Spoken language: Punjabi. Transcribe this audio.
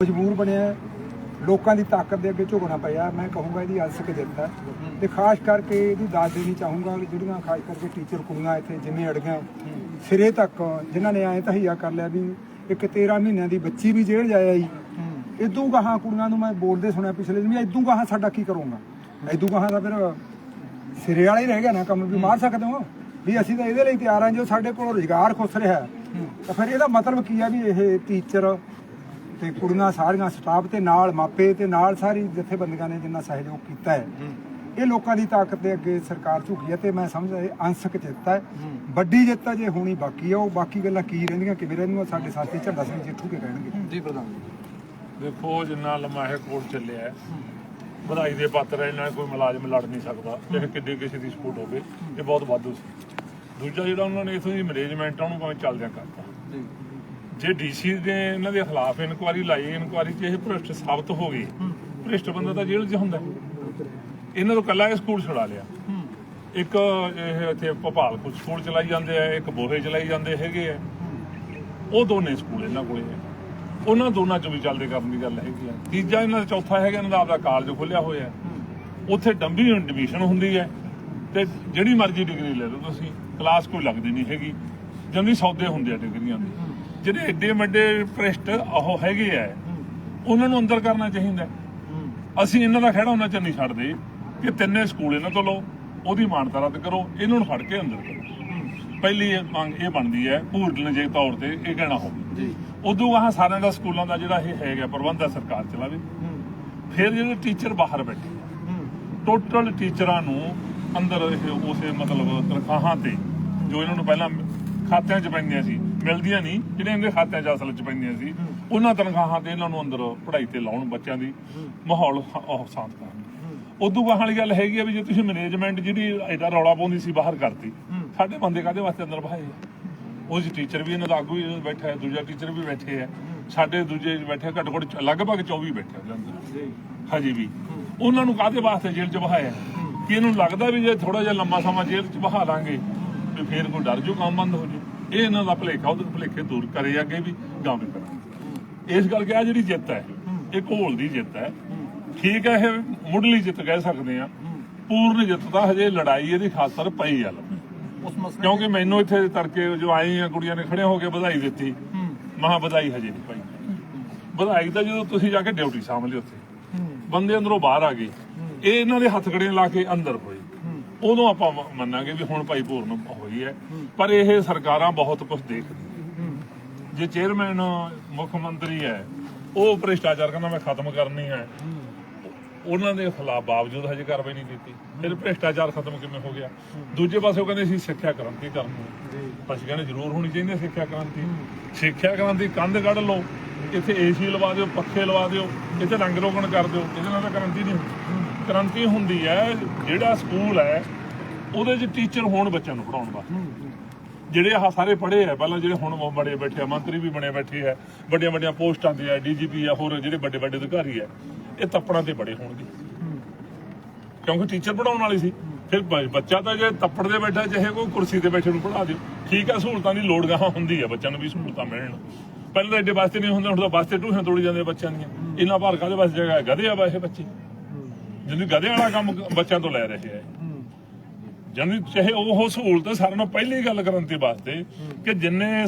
ਮਜਬੂਰ ਬਣਿਆ ਲੋਕਾਂ ਦੀ ਤਾਕਤ ਦੇ ਅੱਗੇ ਝੁਕਣਾ ਪਿਆ ਮੈਂ ਕਹੂੰਗਾ ਇਹਦੀ ਅਲਸਕ ਦਿੱਤਾ ਤੇ ਖਾਸ ਕਰਕੇ ਇਹਦੀ ਦਾਦ ਦੇਣੀ ਚਾਹੂੰਗਾ ਵੀ ਜਿਹੜੀਆਂ ਖਾਸ ਕਰਕੇ ਟੀਚਰ ਕੁੜੀਆਂ ਇੱਥੇ ਜਿੰਨੇ ਅੜੀਆਂ ਸਿਰੇ ਤੱਕ ਜਿਨ੍ਹਾਂ ਨੇ ਐਂ ਤਹੀਆ ਕਰ ਲਿਆ ਵੀ ਇੱਕ 13 ਮਹੀਨਿਆਂ ਦੀ ਬੱਚੀ ਵੀ ਜੇਲ੍ਹ ਜਾਇਆ ਜੀ ਇਦੋਂ ਗਾਹਾਂ ਕੁੜੀਆਂ ਨੂੰ ਮੈਂ ਬੋਲਦੇ ਸੁਣਿਆ ਪਿਛਲੇ ਦਿਨ ਵੀ ਇਦੋਂ ਗਾਹਾਂ ਸਾਡਾ ਕੀ ਕਰੂੰਗਾ? ਇਦੋਂ ਗਾਹਾਂ ਦਾ ਫਿਰ ਸਿਰੇ ਵਾਲਾ ਹੀ ਰਹਿ ਗਿਆ ਨਾ ਕੰਮ ਵੀ ਮਾਰ ਸਕਦੇ ਹੋ। ਵੀ ਅਸੀਂ ਤਾਂ ਇਹਦੇ ਲਈ ਤਿਆਰ ਹਾਂ ਜੋ ਸਾਡੇ ਕੋਲ ਰੁਜ਼ਗਾਰ ਖੁੱਸ ਰਿਹਾ ਤਾਂ ਫਿਰ ਇਹਦਾ ਮਤਲਬ ਕੀ ਆ ਵੀ ਇਹ ਟੀਚਰ ਤੇ ਕੁੜੀਆਂ ਸਾਰੀਆਂ ਸਟਾਫ ਤੇ ਨਾਲ ਮਾਪੇ ਤੇ ਨਾਲ ਸਾਰੀ ਜਥੇਬੰਦੀਆਂ ਨੇ ਜਿੰਨਾ ਸਹਿਯੋਗ ਕੀਤਾ ਹੈ। ਇਹ ਲੋਕਾਂ ਦੀ ਤਾਕਤ ਦੇ ਅੱਗੇ ਸਰਕਾਰ ਝੁਕੀ ਹੈ ਤੇ ਮੈਂ ਸਮਝਦਾ ਇਹ ਅੰਸ਼ਕ ਜਿੱਤ ਹੈ। ਵੱਡੀ ਜਿੱਤ ਹੈ ਜੇ ਹੋਣੀ ਬਾਕੀ ਹੈ ਉਹ ਬਾਕੀ ਗੱਲਾਂ ਕੀ ਰਹਿੰਦੀਆਂ ਕਿਵੇਂ ਰਹਿੰਦੀਆਂ ਸਾਡੇ ਸਾਥੀ ਝੰਡਾ ਸਿੰਘ ਜੇਠੂ ਕੇ ਕਹਿਣਗੇ। ਜੀ ਪ੍ਰਧਾਨ ਦੇਖੋ ਜਿੰਨਾ ਲੰਮਾ ਇਹ ਕੋਰਟ ਚੱਲਿਆ ਹੈ, ਵਧਾਈ ਦੇ ਪਾਤਰ ਹੈ, ਇਹਨਾਂ ਕੋਈ ਮੁਲਾਜ਼ਮ ਲੜ ਨਹੀਂ ਸਕਦਾ। ਚਾਹੇ ਕਿੱਡੇ ਕਿਸੇ ਦੀ ਸਪੋਰਟ ਹੋਵੇ ਇਹ ਬਹੁਤ ਵਾਧੂ ਸੀ। ਦੂਜਾ ਜਿਹੜਾ ਉਹਨਾਂ ਨੇ ਇਥੋਂ ਦੀ ਮੈਨੇਜਮੈਂਟ ਉਹਨੂੰ ਭਾਵੇਂ ਚੱਲਦਿਆਂ ਕਰਤਾ। ਜੀ। ਜੇ ਡੀਸੀ ਨੇ ਇਹਨਾਂ ਦੇ ਖਿਲਾਫ ਇਨਕੁਆਰੀ ਲਾਈ ਇਨਕੁਆਰੀ 'ਚ ਇਹ ਭ੍ਰਿਸ਼ਟ ਸਾਬਤ ਹੋ ਗਈ ਭ੍ਰਿਸ਼ਟ ਬੰਦਾ ਤਾਂ ਜੇਲ੍ਹ 'ਚ ਹੁੰਦਾ। ਇਹਨਾਂ ਤੋਂ ਕੱਲਾ ਇਹ ਸਕੂਲ ਛੁਡਾ ਲਿਆ। ਇੱਕ ਇਹ ਇੱਥੇ ਭੋਪਾਲ ਕੋਲ ਸਕੂਲ ਚਲਾਈ ਜਾਂਦੇ ਆ ਇੱਕ ਬੋਹੇ ਚਲਾਈ ਜਾਂਦੇ ਹੈਗੇ ਆ। ਉਹ ਦੋਨੇ ਸਕੂਲ ਇਹਨਾਂ ਕੋਲੇ ਆ। ਉਹਨਾਂ ਦੋਨਾਂ ਚੋਂ ਵੀ ਚੱਲਦੇ ਕਰਨ ਦੀ ਗੱਲ ਹੈਗੀ ਆ। ਤੀਜਾ ਇਹਨਾਂ ਦਾ ਚੌਥਾ ਹੈਗਾ ਇਹਨਾਂ ਦਾ ਆਪਦਾ ਕਾਲਜ ਖੋਲਿਆ ਹੋਇਆ। ਉੱਥੇ ਡੰਬੀ ਐਡਮਿਸ਼ਨ ਹੁੰਦੀ ਹੈ ਤੇ ਜਿਹੜੀ ਮਰਜ਼ੀ ਡਿਗਰੀ ਲੈ ਲਓ ਤੁਸੀਂ। ਕਲਾਸ ਕੋਈ ਲੱਗਦੀ ਨਹੀਂ ਹੈਗੀ। ਜੰਦੀ ਸੌਦੇ ਹੁੰਦੇ ਆ ਡਿਗਰੀਆਂ ਦੇ। ਜਿਹੜੇ ਏਡੇ ਵੱਡੇ ਭ੍ਰਿਸ਼ਟ ਉਹ ਹੈਗੇ ਆ ਉਹਨਾਂ ਨੂੰ ਅੰਦਰ ਕਰਨਾ ਚਾਹੀਦਾ। ਅਸੀਂ ਇਹਨਾਂ ਦਾ ਖੜਾ ਉਹਨਾਂ ਚ ਨਹੀਂ ਛੱਡਦੇ ਕਿ ਤਿੰਨੇ ਸਕੂਲ ਇਹਨਾਂ ਤੋਂ ਲਓ ਉਹਦੀ ਮਾਨਤਾ ਰੱਦ ਕਰੋ ਇਹਨਾਂ ਨੂੰ ਫੜ ਕੇ ਅੰਦਰ ਕਰੋ। ਪਹਿਲੀ ਮੰਗ ਇਹ ਬਣਦੀ ਹੈ ਪੂਰਨ ਜੇ ਤੌਰ ਤੇ ਇਹ ਕਹਿਣਾ ਹੋਵੇ। ਜੀ। ਉਦੋਂ ਆਹ ਸਾਰਿਆਂ ਦਾ ਸਕੂਲਾਂ ਦਾ ਜਿਹੜਾ ਇਹ ਹੈਗਾ ਪ੍ਰਬੰਧ ਹੈ ਸਰਕਾਰ ਚਲਾਵੇ। ਫਿਰ ਜਿਹੜੇ ਟੀਚਰ ਬਾਹਰ ਬੈਠੇ ਟੋਟਲ ਟੀਚਰਾਂ ਨੂੰ ਅੰਦਰ ਇਹ ਉਸੇ ਮਤਲਬ ਤਨਖਾਹਾਂ ਤੇ ਜੋ ਇਹਨਾਂ ਨੂੰ ਪਹਿਲਾਂ ਖਾਤਿਆਂ 'ਚ ਪੈਂਦੀਆਂ ਸੀ ਮਿਲਦੀਆਂ ਨਹੀਂ ਜਿਹੜੇ ਇਹਦੇ ਖਾਤਿਆਂ 'ਚ ਅਸਲ 'ਚ ਪੈਂਦੀਆਂ ਸੀ ਉਹਨਾਂ ਤਨਖਾਹਾਂ ਤੇ ਇਹਨਾਂ ਨੂੰ ਅੰਦਰ ਪੜ੍ਹਾਈ ਤੇ ਲਾਉਣ ਬੱਚਿਆਂ ਦੀ ਮਾਹੌਲ ਹ- ਉਹ ਸ਼ਾਂਤ ਕਰਨ ਉਦੋਂ ਬਾਅਦ ਵਾਲੀ ਗੱਲ ਹੈਗੀ ਆ ਵੀ ਜੇ ਤੁਸੀਂ ਮੈਨੇਜਮੈਂਟ ਜਿਹੜੀ ਐਡਾ ਰੌਲਾ ਪਾਉਂਦੀ ਸੀ ਬਾਹਰ ਕਰਤੀ ਸਾਡੇ ਬੰਦੇ ਕਾਦੇ ਵਾਸਤੇ ਅੰਦਰ ਬਹਾਏ? ਉਹ ਜੀ ਟੀਚਰ ਵੀ ਇਹਨਾਂ ਦਾ ਆਗੂ ਹੀ ਬੈਠਾ ਹੈ ਦੂਜਾ ਟੀਚਰ ਵੀ ਬੈਠੇ ਆ। ਸਾਡੇ ਦੂਜੇ ਬੈਠੇ ਘੱਟ ਘੱਟ ਲਗਭਗ 24 ਬੈਠੇ ਅੰਦਰ। ਹਜੇ ਵੀ। ਉਹਨਾਂ ਨੂੰ ਕਾਹਦੇ ਵਾਸਤੇ ਜੇਲ੍ਹ 'ਚ ਬਹਾਇਆ? ਕਿ ਇਹਨੂੰ ਲੱਗਦਾ ਵੀ ਜੇ ਥੋੜਾ ਜਿਹਾ ਲੰਮਾ ਸਮਾਂ ਜੇਲ੍ਹ 'ਚ ਬਹਾ ਲਾਂਗੇ ਤੇ ਫੇਰ ਕੋਈ ਡਰ ਜੂ ਕੰਮ ਬੰਦ ਹੋ ਜੂ। ਇਹ ਇਹਨਾਂ ਦਾ ਭਲੇਖਾ ਉਹਦੇ ਭਲੇਖੇ ਦੂਰ ਕਰੇ ਅੱਗੇ ਵੀ ਗਾਂ ਵੀ ਕਰਾਂਗੇ ਇਸ ਕਰਕੇ ਆ ਜਿਹੜੀ ਜਿੱਤ ਹੈ ਇਹ ਘੋਲ ਦੀ ਜਿੱਤ ਹੈ। ਠੀਕ ਹੈ ਇਹ ਮੁੱਢਲੀ ਜਿੱਤ ਕਹਿ ਸਕਦੇ ਆ ਪੂਰਨ ਜਿੱਤ ਤਾਂ ਹਜੇ ਲੜਾਈ ਇਹਦੀ ਖਾਤਰ ਪਈ ਆ। ਕਿਉਂਕਿ ਮੈਨੂੰ ਇੱਥੇ ਤੜਕੇ ਜੋ ਆਏ ਆ ਕੁੜੀਆਂ ਨੇ ਖੜੇ ਹੋ ਕੇ ਵਧਾਈ ਦਿੱਤੀ। ਮਹਾ ਵਧਾਈ ਹਜੇ ਨਹੀਂ ਪਾਈ। ਵਧਾਈ ਤਾਂ ਜਦੋਂ ਤੁਸੀਂ ਜਾ ਕੇ ਡਿਊਟੀ ਸਾਂਭ ਲਈ ਉੱਥੇ। ਬੰਦੇ ਅੰਦਰੋਂ ਬਾਹਰ ਆ ਗਏ। ਇਹ ਇਹਨਾਂ ਦੇ ਹੱਥ ਖੜੇ ਲਾ ਕੇ ਅੰਦਰ ਹੋਏ। ਉਦੋਂ ਆਪਾਂ ਮੰਨਾਂਗੇ ਵੀ ਹੁਣ ਭਾਈ ਪੂਰਨ ਹੋਈ ਹੈ ਪਰ ਇਹ ਸਰਕਾਰਾਂ ਬਹੁਤ ਕੁਝ ਦੇਖਦੀਆਂ ਜੇ ਚੇਅਰਮੈਨ, ਮੁੱਖ ਮੰਤਰੀ ਹੈ, ਉਹ ਭ੍ਰਿਸ਼ਟਾਚਾਰ ਕਹਿੰਦਾ ਮੈਂ ਖਤਮ ਕਰਨੀ ਹੈ। ਉਹਨਾਂ ਦੇ ਖਿਲਾਫ ਬਾਵਜੂਦ ਹਜੇ ਕਾਰਵਾਈ ਨਹੀਂ ਕੀਤੀ। ਫਿਰ ਭ੍ਰਿਸ਼ਟਾਚਾਰ ਖਤਮ ਕਿਵੇਂ ਹੋ ਗਿਆ? ਦੂਜੇ ਪਾਸੇ ਉਹ ਕਹਿੰਦੇ ਸੀ, ਸਿੱਖਿਆ ਕ੍ਰਾਂਤੀ ਕਰਨੀ ਅਸੀਂ ਕਹਿੰਦੇ ਜ਼ਰੂਰ ਹੋਣੀ ਚਾਹੀਦੀ ਹੈ ਸਿੱਖਿਆ ਕ੍ਰਾਂਤੀ। ਸਿੱਖਿਆ ਕ੍ਰਾਂਤੀ ਕੰਧ ਕੱਢ ਲਓ। ਇੱਥੇ ਏਸੀ ਲਵਾ ਦਿਓ, ਪੱਖੇ ਲਵਾ ਦਿਓ। ਇੱਥੇ ਰੰਗ ਰੋਗਨ ਕਰ ਦਿਓ। ਇਹਦੇ ਨਾਲ ਤਾਂ ਕ੍ਰਾਂਤੀ ਨਹੀਂ ਹੁੰਦੀ। ਕ੍ਰਾਂਤੀ ਹੁੰਦੀ ਹੈ ਜਿਹੜਾ ਸਕੂਲ ਹੈ ਉਹਦੇ 'ਚ ਟੀਚਰ ਹੋਣ ਬੱਚਿਆਂ ਨੂੰ ਪੜਾਉਣ ਵਾਸਤੇ। ਜਿਹੜੇ ਆਹ ਸਾਰੇ ਪੜ੍ਹੇ ਆ ਪਹਿਲਾਂ ਜਿਹੜੇ ਹੁਣ ਬੜੇ ਬੈਠੇ ਆ ਮੰਤਰੀ ਵੀ ਬਣੇ ਬੈਠੇ ਆ ਵੱਡੀਆਂ ਵੱਡੀਆਂ ਪੋਸਟਾਂ ਤੇ ਆ ਡੀਜੀਪੀ ਆ ਹੋਰ ਜਿਹੜੇ ਵੱਡੇ ਵੱਡੇ ਅਧਿਕਾਰੀ ਆ ਇਹ ਤੱਪੜਾਂ ਤੇ ਬੜੇ ਹੋਣਗੇ। ਕਿਉਂਕਿ ਟੀਚਰ ਪੜਾਉਣ ਵਾਲੀ ਸੀ। ਫਿਰ ਬੱਚਾ ਤਾਂ ਜੇ ਤੱਪੜ ਦੇ ਬੈਠਾ ਚਾਹੇ ਕੋਈ ਕੁਰਸੀ ਤੇ ਬੈਠੇ ਨੂੰ ਪੜਾ ਦਿਓ ਠੀਕ ਆ ਸਹੂਲਤਾਂ ਦੀ ਲੋੜ ਗਾਹਾਂ ਹੁੰਦੀ ਆ ਬੱਚਿਆਂ ਨੂੰ ਵੀ ਸਹੂਲਤਾਂ ਮਿਲਣ। ਪਹਿਲਾਂ ਤਾਂ ਐਡੇ ਵਾਸਤੇ ਨਹੀਂ ਹੁੰਦਾ ਹੁਣ ਤਾਂ ਵਾਸਤੇ ਟੂਹਾਂ ਤੋੜੀ ਜਾਂਦੇ ਆ ਬੱਚਿਆਂ ਦੀਆਂ। ਇਹਨਾਂ ਭਾਰ ਕਾਦੇ ਵਾਸਤੇ ਜਗ੍ਹਾ ਹੈ? ਗਧੇ ਆ ਵਾ ਇਹ ਬੱਚੇ। ਜਿੰਨੀ ਗਧੇ ਵਾਲਾ ਕੰਮ ਬੱਚਿਆਂ ਤੋਂ ਲੈ ਰਹੇ ਆ। ਜਾਨੀ ਚਾਹੇ ਉਹ ਸਹੂਲਤ ਸਾਰਿਆਂ ਨੂੰ ਪਹਿਲੀ ਗੱਲ ਕਰਨ ਤੇ ਵਾਸਤੇ ਕਿ ਜਿੰਨੇ